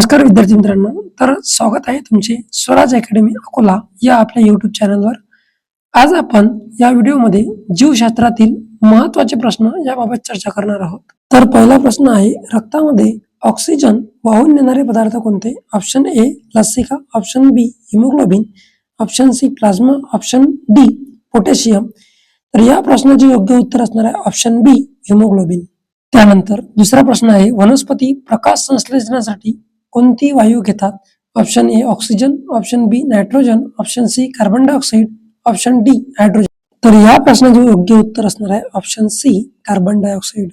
नमस्कार विद्यार्थी मित्रांनो. तर स्वागत आहे तुमचे स्वराज अकॅडमी अकोला या आपल्या युट्यूब चॅनलवर आज आपण या व्हिडिओमध्ये जीवशास्त्रातील महत्त्वाचे प्रश्न याबाबत चर्चा करणार आहोत. तर पहिला प्रश्न आहे रक्तामध्ये ऑक्सिजन वाहून नेणारे पदार्थ कोणते? Option A लसिका. Option B haemoglobin option C plasma option D potassium तर या प्रश्नाचे योग्य उत्तर असणार आहे ऑप्शन बी हिमोग्लोबिन त्यानंतर दुसरा प्रश्न आहे वनस्पती प्रकाश संश्लेषणासाठी कोणती वायू घेतात option A oxygen, option B nitrogen option C carbon dioxide option D hydrogen तर या प्रश्नाचे योग्य उत्तर असणार आहे ऑप्शन सी कार्बन डायऑक्साईड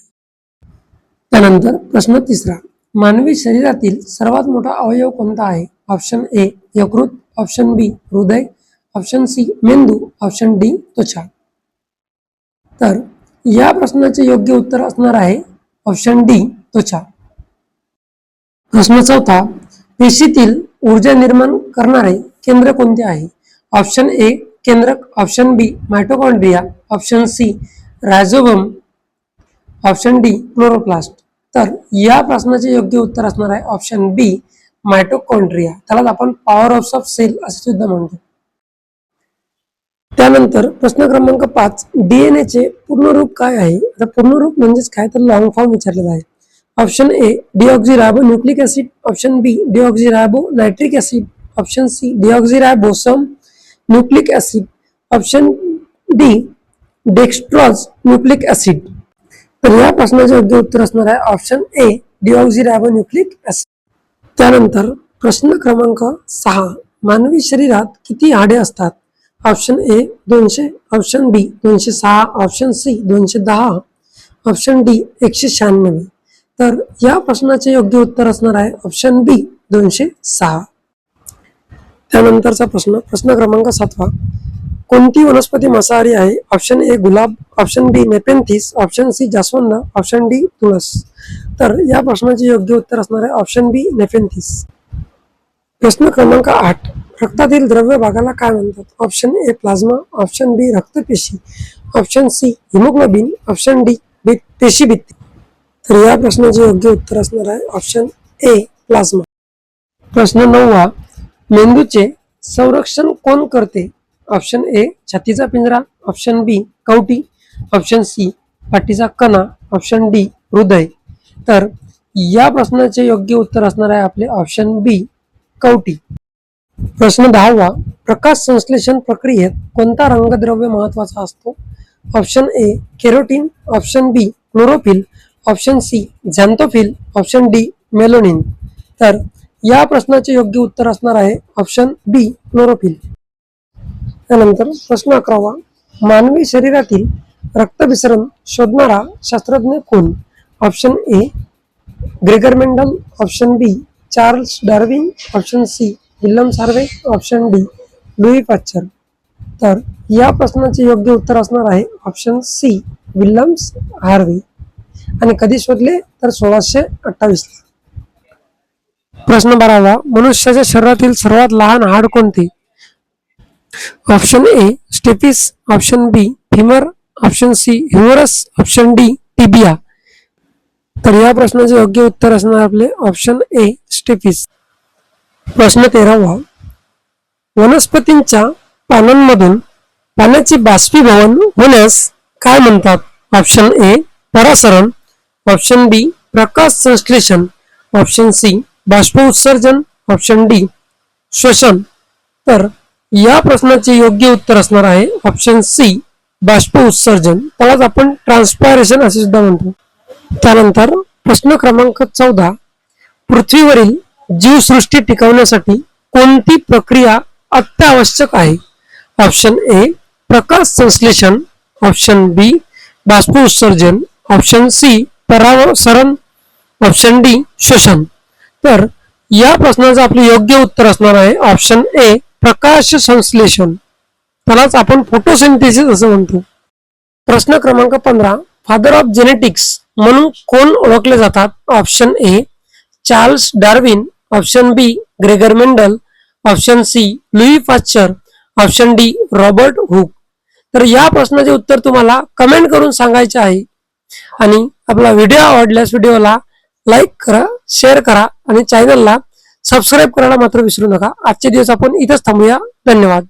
त्यानंतर प्रश्न तिसरा, मानवी शरीरातील सर्वात मोठा अवयव कोणता आहे? ऑप्शन ए यकृत, ऑप्शन बी हृदय, ऑप्शन सी मेंदू, ऑप्शन डी त्वचा. तर या प्रश्नाचे योग्य उत्तर असणार आहे ऑप्शन डी त्वचा. प्रश्न चौथा पेशीतील ऊर्जा निर्माण करणारे केंद्र कोणते आहे? ऑप्शन ए केंद्रक. Option B mitochondria option C rhizobium option D chloroplast तर या प्रश्नाचे योग्य उत्तर असणार आहे ऑप्शन बी मायटोकॉन्ड्रिया त्यालाच आपण पॉवर ऑफ ऑफ सेल असे सुद्धा म्हणतो. त्यानंतर प्रश्न क्रमांक पाच डीएनए चे पूर्ण रूप काय आहे? आता पूर्ण रूप म्हणजेच काय? तर लॉंग फॉर्म विचारलेला आहे. Option A deoxyribo nucleic acid option B deoxyribo nitric acid option C deoxyribosome nucleic acid option D dextrose nucleic acid तर या प्रश्नाचे योग्य उत्तर असणार आहे option A deoxyribo nucleic acid त्यानंतर प्रश्न क्रमांक सहा, मानवी शरीरात किती हाडे असतात? ऑप्शन ए, दोनशे, ऑप्शन बी, दोनशे सहा, ऑप्शन सी, दोनशे दहा, ऑप्शन डी, एकशे शहाण्णव. तर या प्रश्नाचे योग्य उत्तर असणार आहे ऑप्शन बी दोनशे सहा. त्यानंतरचा प्रश्न प्रश्न क्रमांक सातवा. कोणती वनस्पती मांसाहारी आहे? Option A gulab. Option B nepenthes. Option C जास्वंद. ऑप्शन डी तुळस. तर या प्रश्नाचे योग्य उत्तर असणार आहे ऑप्शन बी नेपेंथिस. प्रश्न क्रमांक आठ. रक्तातील द्रव्य भागाला काय म्हणतात? Option A plasma. Option B रक्तपेशी. Option C haemoglobin. Option D पेशी भित्ती तर या प्रश्नाचे योग्य उत्तर असणार आहे ऑप्शन ए प्लाझ्मा. प्रश्न नववा मेंदूचे संरक्षण कोण करते? ऑप्शन ए छातीचा पिंजरा. ऑप्शन बी कवटी. ऑप्शन सी पाठीचा कणा. ऑप्शन डी हृदय. तर या प्रश्नाचे योग्य उत्तर असणार आहे आपले ऑप्शन बी कवटी. प्रश्न दहावा प्रकाश संश्लेषण प्रक्रियेत कोणता रंगद्रव्य महत्त्वाचा असतो? Option A carotene. Option B chlorophyll. Option C xanthophyll option D melanin तर या प्रश्नाचे योग्य उत्तर असणार आहे ऑप्शन बी क्लोरोफिल त्यानंतर प्रश्न अकरावा मानवी शरीरातील रक्तभिसरण शोधणारा शास्त्रज्ञ कोण? Option A Gregor Mendel. Option B Charles Darwin. Option C William Harvey. Option D Louis Pasteur तर या प्रश्नाचे योग्य उत्तर असणार आहे ऑप्शन सी विल्यम्स हार्वे. आणि कधी शोधले तर सोळाशे अठ्ठावीस. प्रश्न बारावा. मनुष्याच्या शरीरातील सर्वात लहान हाड कोणते? Option A stapes option B femur. Option C humerus. Option D tibia. तर या प्रश्नाचे योग्य उत्तर असणार आपले ऑप्शन ए स्टेपिस प्रश्न तेरावा. वनस्पतींच्या पानांमधून पाण्याचे बाष्पीभवन होण्यास काय म्हणतात? ऑप्शन ए परासरण. ऑप्शन बी प्रकाश संश्लेषण. ऑप्शन सी बाष्प उत्सर्जन. ऑप्शन डी श्वसन. तर या प्रश्नाचे योग्य उत्तर असणार आहे. ऑप्शन सी बाष्प उत्सर्जन. त्यालाच आपण ट्रान्सपायरेशन असे सुद्धा म्हणतो. त्यानंतर प्रश्न क्रमांक चौदा पृथ्वीवरील जीवसृष्टी टिकवण्यासाठी कोणती प्रक्रिया अत्यावश्यक आहे? ऑप्शन ए प्रकाश संश्लेषण. ऑप्शन बी बाष्प उत्सर्जन. ऑप्शन सी परावसरण ऑप्शन डी शोषण. तर या प्रश्नाचं आपलं योग्य उत्तर असणार आहे ऑप्शन ए प्रकाश संश्लेषण. त्यालाच आपण फोटोसिंथेसिस असं म्हणतो. प्रश्न क्रमांक पंधरा फादर ऑफ जेनेटिक्स म्हणून कोण ओळखले जातात? Option A Charles Darwin option B Gregor Mendel option C Louis Pasteur option D Robert Hooke तर या प्रश्नाचे उत्तर तुम्हाला कमेंट करून सांगायचे आहे. आणि आपला व्हिडिओ आवडल्यास व्हिडिओला लाईक करा शेअर करा आणि चॅनलला सबस्क्राईब करायला मात्र विसरू नका. आजचे दिवस आपण इथंच थांबूया. धन्यवाद.